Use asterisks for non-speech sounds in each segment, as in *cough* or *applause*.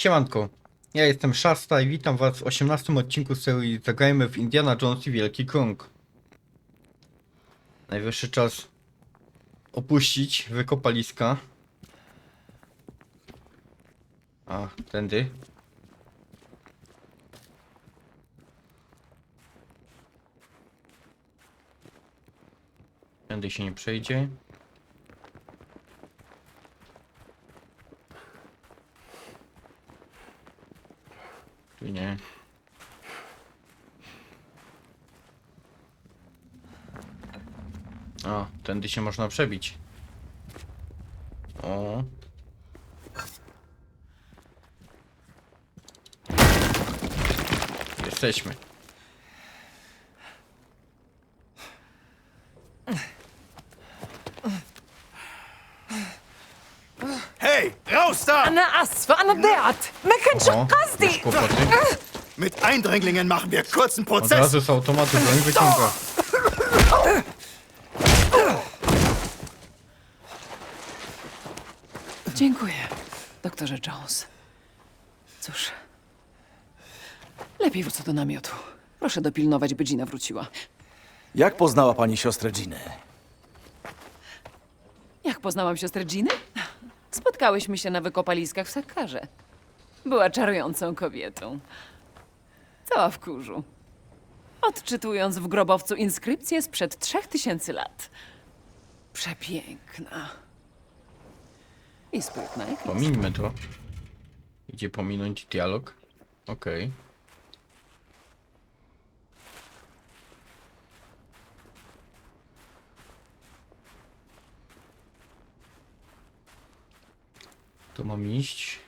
Siemanko, ja jestem Shasta i witam was w 18 odcinku serii Zagrajmy w Indiana Jones i Wielki Krąg. Najwyższy czas opuścić wykopaliska. A, tędy. Tędy się nie przejdzie. Tu nie. O, tędy się można przebić. O. Jesteśmy. Hey, raus das für eine Derart? Aha, już kłopoty. Mit Eindringlingen machen wir kurzen Und das ist automatisch angekündigt. Dziękuję, doktorze Jones. Cóż, lepiej wrócę do namiotu. Proszę dopilnować, by Gina wróciła. Jak poznała pani siostrę Ginę? Jak poznałam siostrę Giny? Spotkałyśmy się na wykopaliskach w Sakarze. Była czarującą kobietą. Cała w kurzu. Odczytując w grobowcu inskrypcję sprzed trzech tysięcy lat. Przepiękna. I sprytna jak. Pomińmy to. Idzie pominąć dialog. Okej. Tu mam iść.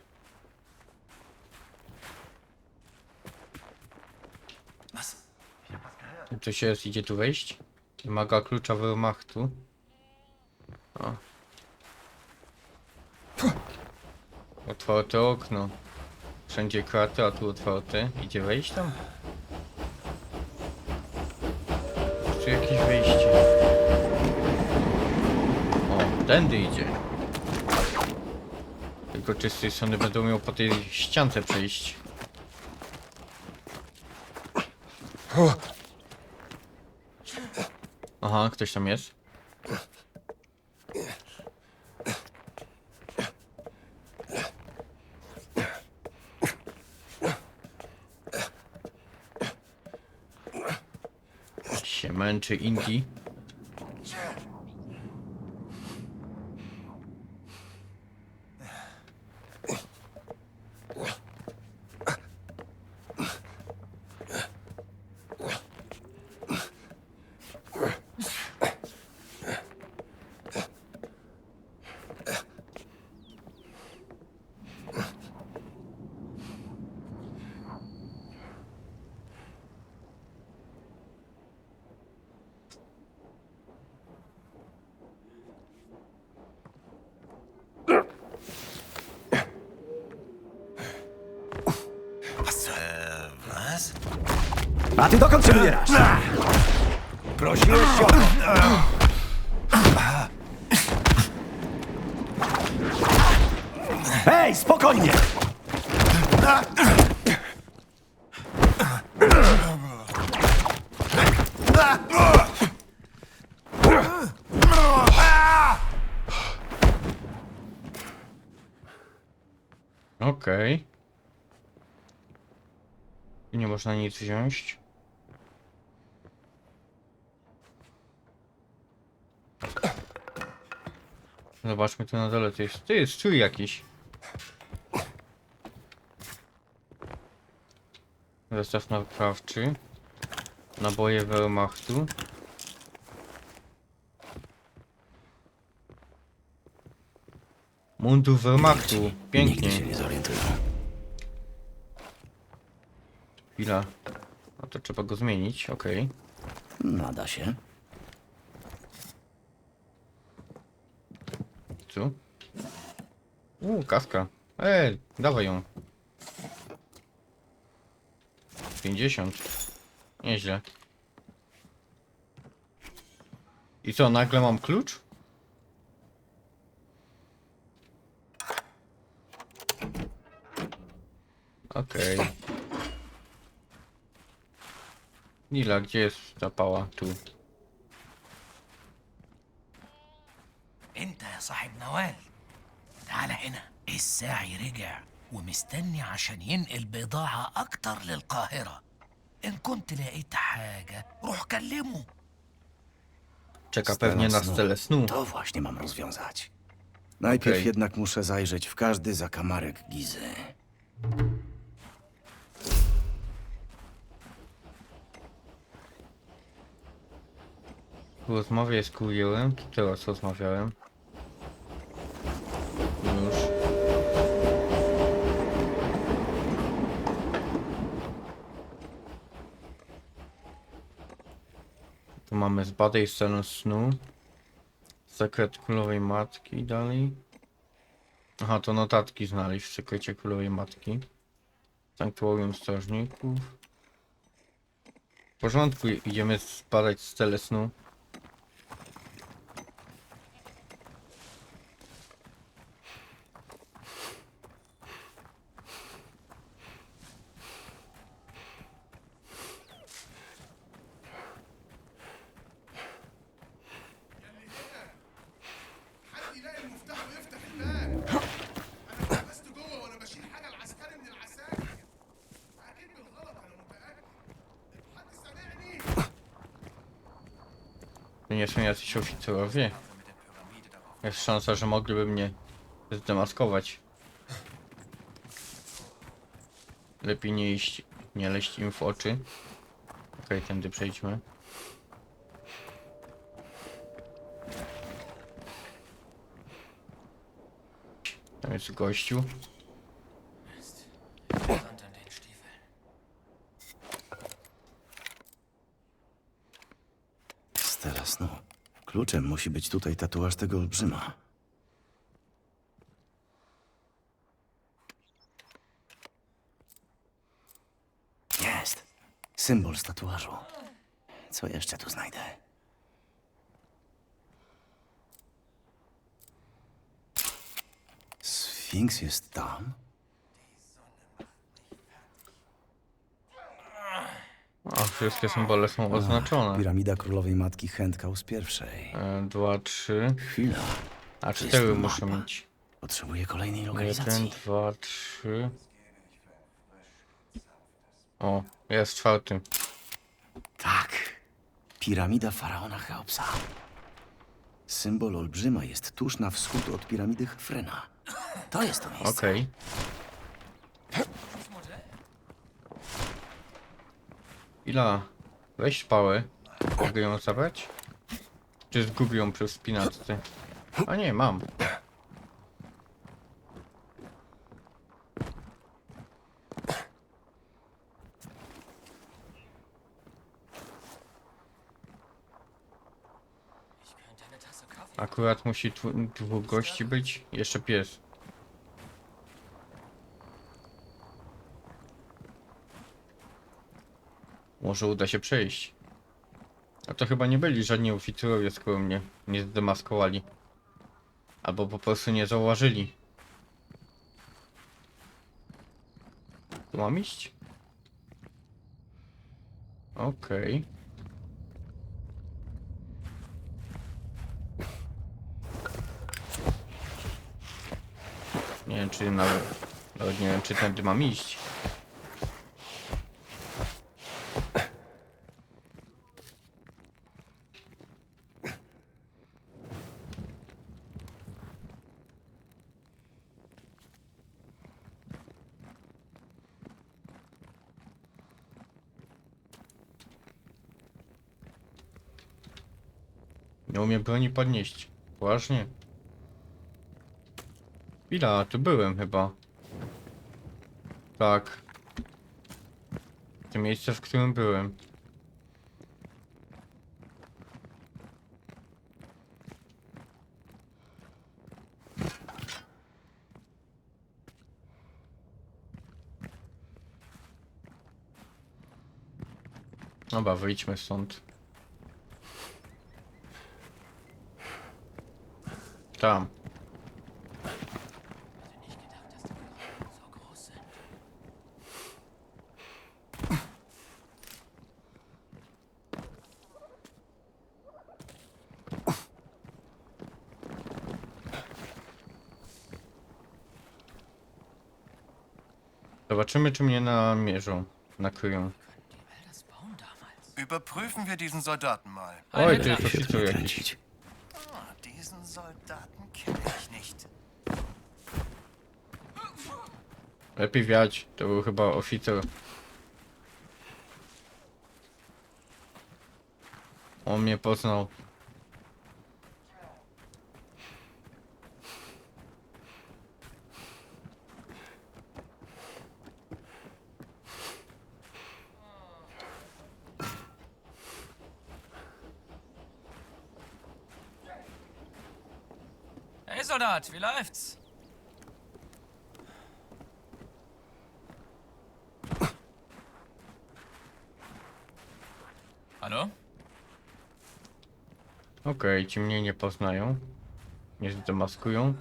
Coś jest, idzie tu wejść? Wymaga klucza wymachtu. O. Otwarte okno. Wszędzie kraty, a tu otwarte. Idzie wejść tam? Czy jakieś wejście? O, tędy idzie. Tylko czy z tej strony będą miał po tej ściance przejść? Aha, ktoś tam jest? się męczy Indy. Was? A ty dokąd się wybierasz? Prosiłeś się o to. Hej, spokojnie! Okej. I Nie można nic wziąć. Zobaczmy tu na dole, to jest, to jest czuj jakiś. Zestaw naprawczy. Naboje Wehrmachtu. Mundur Wehrmachtu. Pięknie. Nigdy się nie. Chwila. No to trzeba go zmienić, okej. Nada się. Tu? Uuu, kaska. Ej, dawaj ją. 50. Nieźle. I co, nagle mam klucz? Okej. Nila, gdzie jest ta pała? Tu. صاحب نوال تعال هنا الساعي رجع ومستني عشان ينقل بضاعة أكتر للقاهرة إن كنت لقيت حاجة روح كلمه Czeka Stela pewnie na snu. stele snu. To właśnie mam rozwiązać. Najpierw Okej. jednak muszę zajrzeć w każdy zakamarek Gizy. W rozmowie z kurierem, to teraz rozmawiałem. Tu mamy zbadaj scenę snu. Sekret królowej matki dalej. Aha, to notatki znaleźć w sekrecie królowej matki. Sanktuarium strażników. W porządku, idziemy zbadać scenę snu. Oficerowie? Jest szansa, że mogliby mnie zdemaskować. Lepiej nie iść, nie leść im w oczy. Okej, tędy przejdźmy. Tam jest gościu. Stela snu. Kluczem musi być tutaj tatuaż tego olbrzyma. Jest. Symbol z tatuażu. Co jeszcze tu znajdę? Sfinks jest tam? A, wszystkie symbole są oznaczone. Piramida królowej matki Chętkaus pierwszej. E, Dwa, trzy, Chwila. a jest cztery mapa. muszę mieć. Potrzebuję kolejnej Jeden, lokalizacji. dwa, trzy. O, jest czwarty. Tak. Piramida faraona Cheopsa. Symbol olbrzyma jest tuż na wschód od piramidy Frena. To jest to miejsce. Okej. Ila, weź pałę. Mogę ją zabrać? Czy zgubię ją przy wspinaczce? A nie, mam. Akurat musi dwóch gości być. Jeszcze pies. Może uda się przejść. A to chyba nie byli żadni oficerowie, skoro mnie nie zdemaskowali. Albo po prostu nie zauważyli. Tu mam iść? Okej. Nie wiem czy nawet, nawet nie wiem czy tędy mam iść. Nie umiem broni podnieść. Poważnie. Chwila, tu byłem chyba. Tak. To miejsce, w którym byłem. Dobra, wyjdźmy stąd. Tam. Zobaczymy, czy mnie namierzą, nakryją. Überprüfen wir diesen Soldaten mal. Oj, ty, to się tu tak. jakiś. Lepiej wiać, to był chyba oficer. On mnie poznał. Hey Soldat, wie läuft's? Hallo? Okej, ci mnie nie poznają. Nie zdemaskują.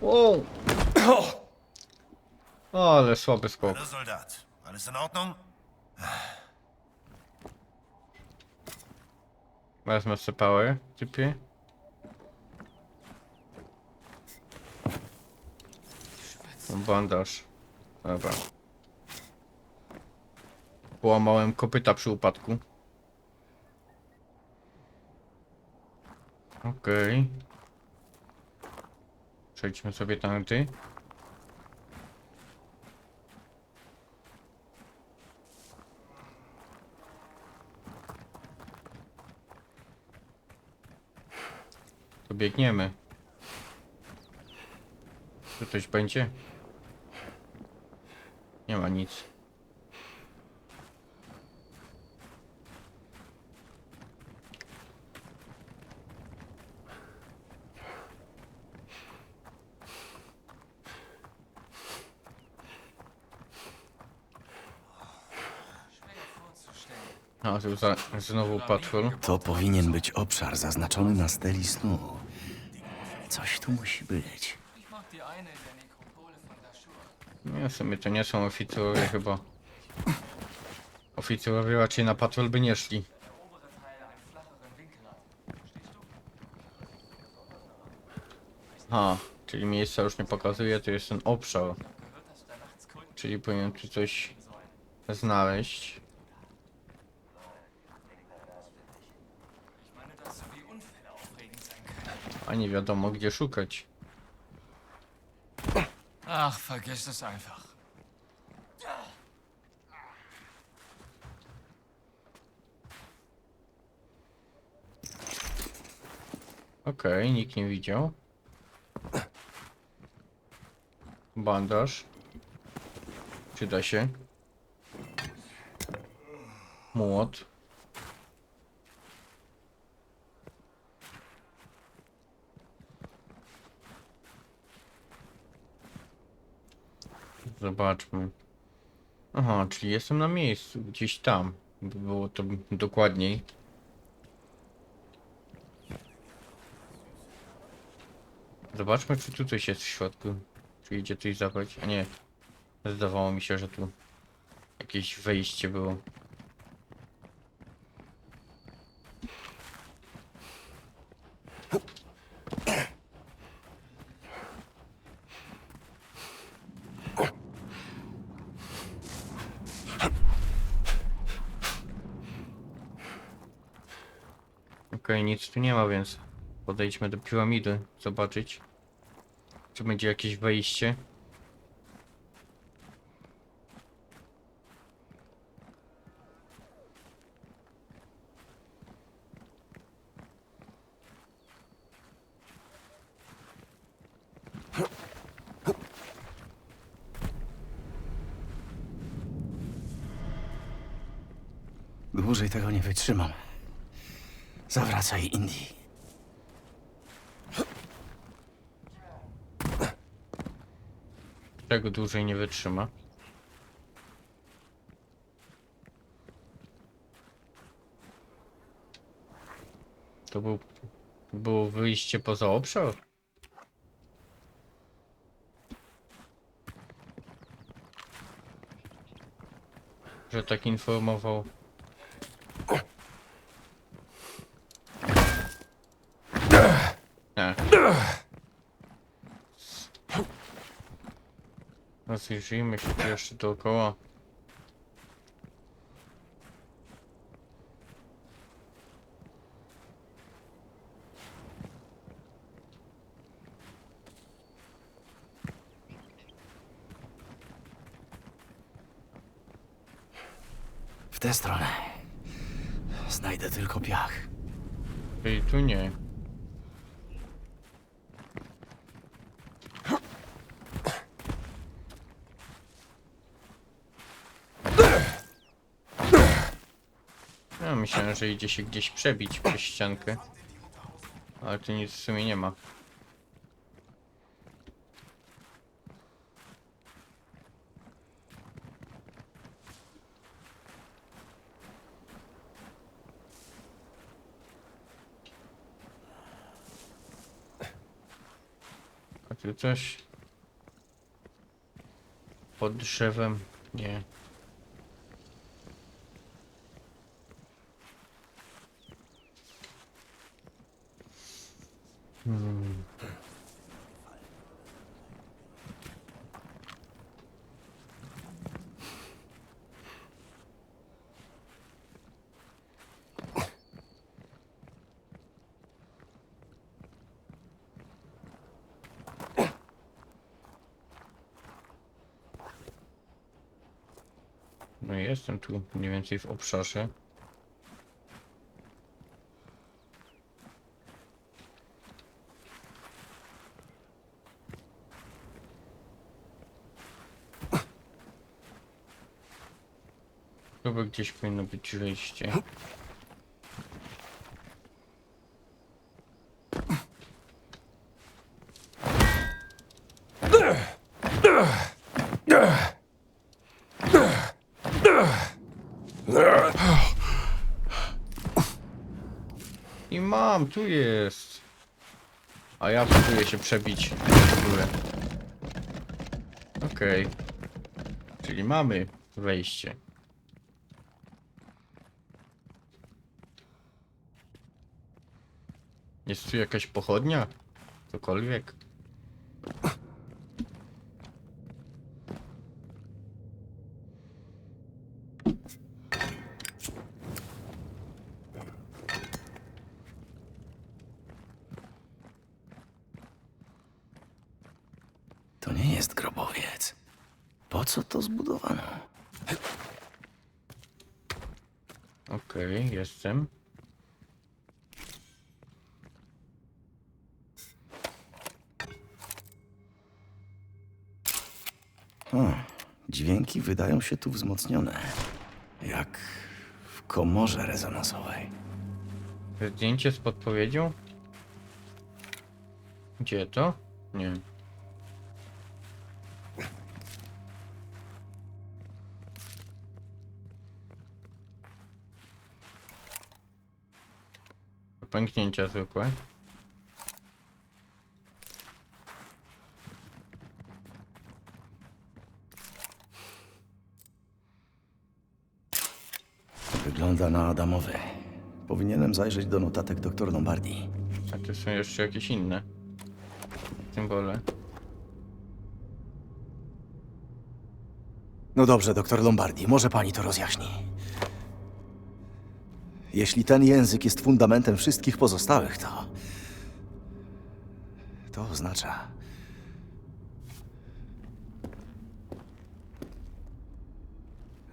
Wow. Ale słaby skok. Hallo Soldat, alles in Ordnung? Wezmę sobie power, typie. Bandaż. Dobra. Połamałem kopyta przy upadku. Okej. Przejdźmy sobie tamty. To biegniemy. Tu coś będzie? Nie ma nic. A, tu za, znowu patrol. To powinien być obszar zaznaczony na steli snu. Coś tu musi być. Nie, w sumie to nie są oficerowie chyba. Oficerowie raczej na patrol by nie szli. Ha, czyli miejsca już nie pokazuje, to jest ten obszar. Czyli powinien tu coś znaleźć. A nie wiadomo gdzie szukać. Ach, vergiss es einfach. Okej, nikt nie widział. Bandaż. Przyda się. Młot. Zobaczmy. Aha, czyli jestem na miejscu, gdzieś tam. By było to dokładniej. Zobaczmy, czy tu coś jest w środku. Czy idzie coś zabrać? A nie. Zdawało mi się, że tu jakieś wejście było. Okej, nic tu nie ma, więc podejdźmy do piramidy, zobaczyć. Czy będzie jakieś wejście? Dłużej tego nie wytrzymam. Zawracaj Indii. Czego dłużej nie wytrzyma? To był... Było wyjście poza obszar? Że tak informował. Nie. Rozejrzyjmy się tu jeszcze dookoła. W tę stronę. Znajdę tylko piach. Czyli tu nie. Ja myślałem, że idzie się gdzieś przebić przez ściankę. Ale tu nic w sumie nie ma. A tu coś? Pod drzewem? Nie. No jestem tu mniej więcej w obszarze. Gdzieś powinno być wejście. I mam, tu jest. A ja próbuję się przebić w. Okej. Czyli mamy wejście. Jest tu jakaś pochodnia? Cokolwiek? To nie jest grobowiec. Po co to zbudowano? Okej, jestem. O, dźwięki wydają się tu wzmocnione. Jak w komorze rezonansowej. Zdjęcie z podpowiedzią? Gdzie to? Nie. Pęknięcia zwykłe. Na Adamowy. Powinienem zajrzeć do notatek dr Lombardi. A tu są jeszcze jakieś inne symbole. No dobrze, doktor Lombardi, może pani to rozjaśni. Jeśli ten język jest fundamentem wszystkich pozostałych, to. To oznacza.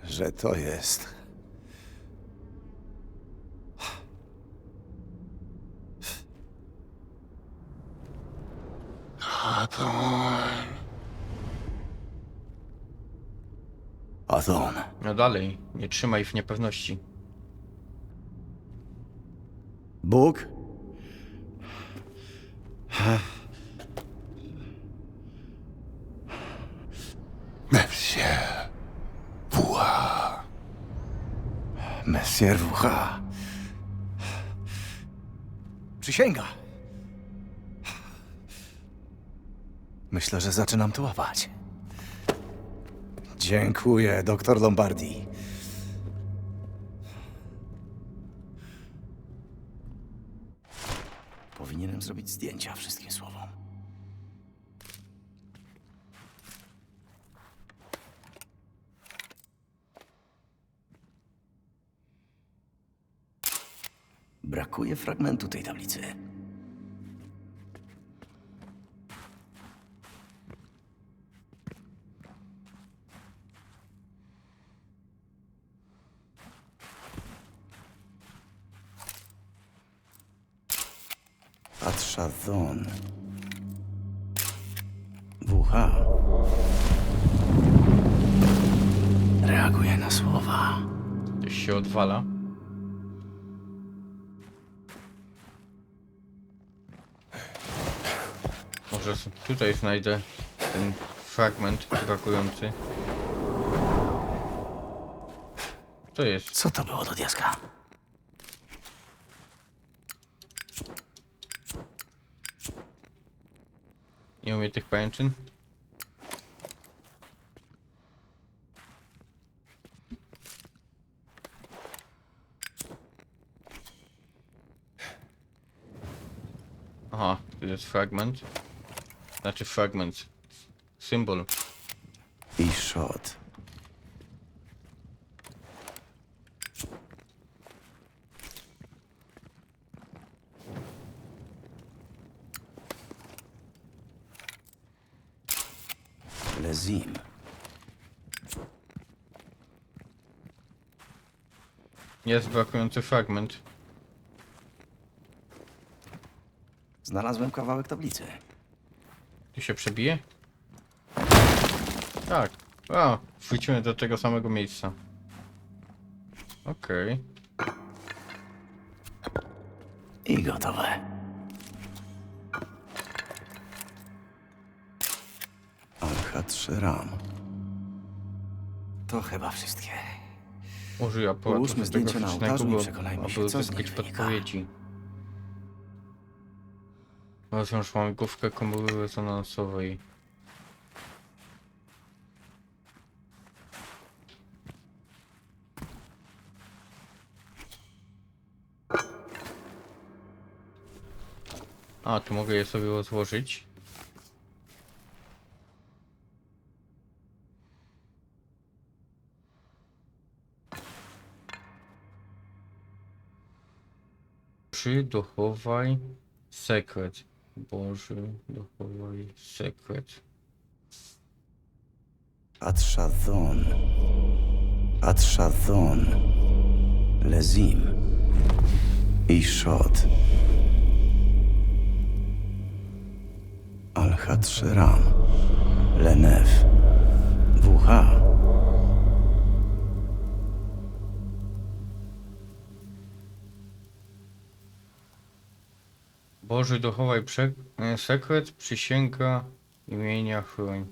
że to jest. Adon. No dalej, nie trzymaj w niepewności. Bóg? Monsieur Wuha. Monsieur Wuha. Przysięga. Myślę, że zaczynam tu łapać. Dziękuję, doktor Lombardi. Powinienem zrobić zdjęcia wszystkim słowom. Brakuje fragmentu tej tablicy. Patrzadon. WH. Reaguje na słowa. Coś się odwala. Może tutaj znajdę ten fragment brakujący. To jest. Co to było do diaska? Nie umie tych pajęczyn? Aha, to jest fragment. Znaczy fragment. Symbol. I shot. Lezim. Jest brakujący fragment. Znalazłem kawałek tablicy. Tu się przebije? Tak. A, wrócimy do tego samego miejsca. Okej. I gotowe. Al-Hatscheram. To chyba wszystkie. Użyj aparatu Połóżmy zdjęcie na ołtarzu i przekonajmy aby się, co z uzyskać nich wynika. podpowiedzi. Rozwiąż łamigłówkę komóry rezonansowej. A, tu mogę je sobie rozłożyć. Boży, dochowaj sekret. Boży, dochowaj sekret. Atshadon. Atshadon. Lezim. Ishot. Al-Hatscheram. Lenef. WH. Boży, dochowaj e, sekret, przysięga imienia chroń.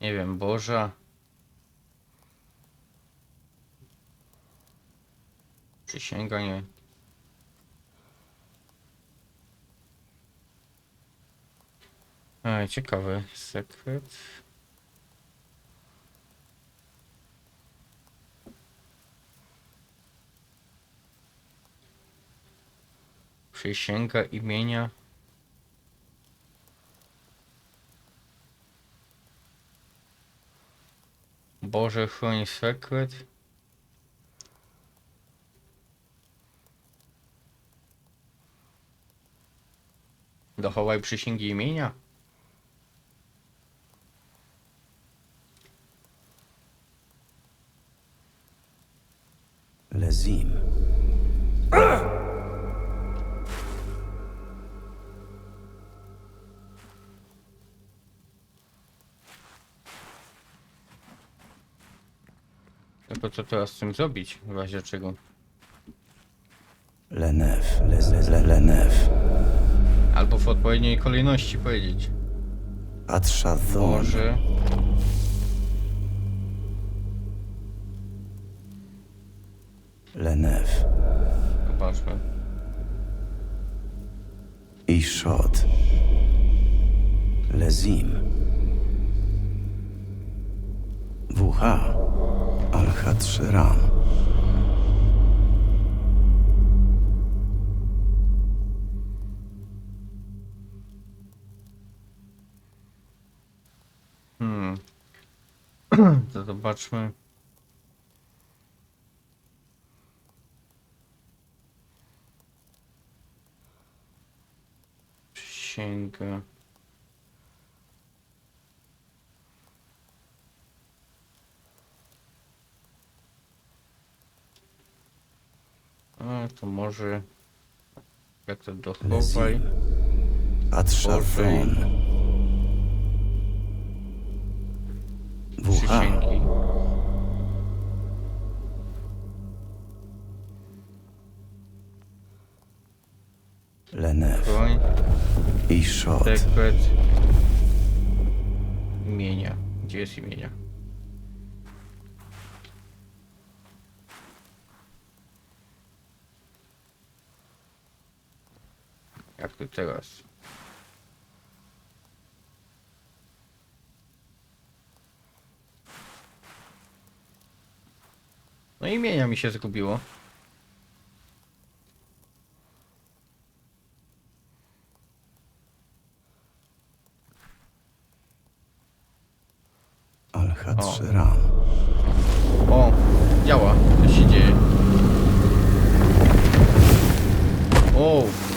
Nie wiem, Boża. Przysięga nie. Ej, ciekawy sekret. Przysięga imienia. Boże, chroń sekret. Dochowaj przysięgi imienia. Lezim. Co teraz z tym zrobić, w razie czego? Lenef. Lez, lez, le, lenef. Albo w odpowiedniej kolejności powiedzieć. Atshadon. Boże, Lenef. zobaczmy. Ishot. Lezim. WH kilkatrz ran. Hmm. *clears throat* To zobaczmy. Przysięga. A, to może... Jak to dochowaj. Atrszarfon. WH. Przysięgi. Lenef. Broń. I Shot. Sekret. Imienia. Gdzie jest imienia? Jak to teraz? No imienia mi się zgubiło. Al-Hatshiran. O, działa. Co się dzieje? O.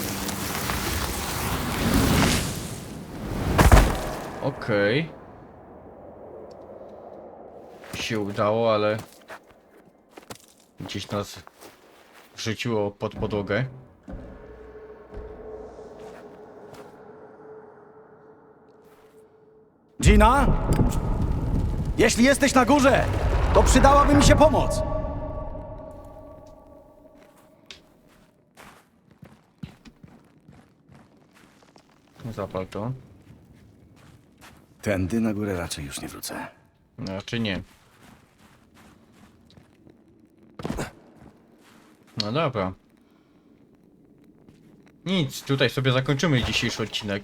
Okej. Się udało, ale gdzieś nas rzuciło pod podłogę. Gina? Jeśli jesteś na górze, to przydałaby mi się pomoc. Zapal to. Tędy na górę raczej już nie wrócę. Znaczy nie. No dobra. Nic, tutaj sobie zakończymy dzisiejszy odcinek.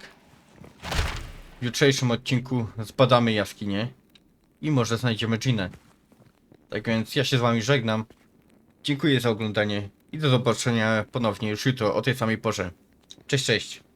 W jutrzejszym odcinku zbadamy jaskinię i może znajdziemy Ginę. Tak więc ja się z wami żegnam. Dziękuję za oglądanie i do zobaczenia ponownie już jutro o tej samej porze. Cześć, cześć.